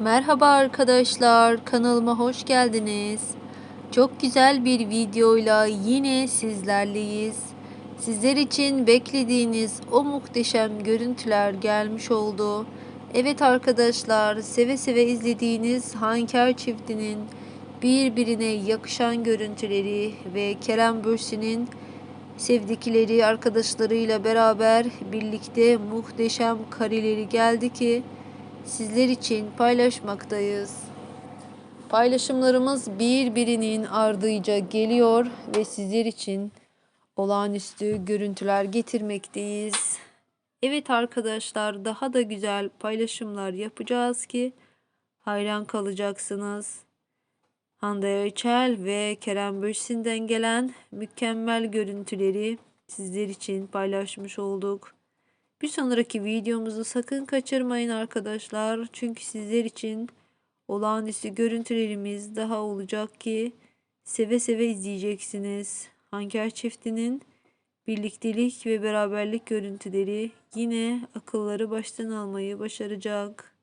Merhaba arkadaşlar, kanalıma hoş geldiniz. Çok güzel bir videoyla yine sizlerleyiz. Sizler için beklediğiniz o muhteşem görüntüler gelmiş oldu. Evet arkadaşlar, seve seve izlediğiniz Hanker çiftinin birbirine yakışan görüntüleri ve Kerem Bürsin'in sevdikleri arkadaşlarıyla beraber birlikte muhteşem kareleri geldi ki sizler için paylaşmaktayız. Paylaşımlarımız birbirinin ardıyla geliyor ve sizler için olağanüstü görüntüler getirmekteyiz. Evet arkadaşlar daha da güzel paylaşımlar yapacağız ki hayran kalacaksınız. Hande Erçel ve Kerem Bürsin'den gelen mükemmel görüntüleri sizler için paylaşmış olduk. Bir sonraki videomuzu sakın kaçırmayın arkadaşlar. Çünkü sizler için olağanüstü görüntülerimiz daha olacak ki seve seve izleyeceksiniz. Hanker çiftinin birliktelik ve beraberlik görüntüleri yine akılları baştan almayı başaracak.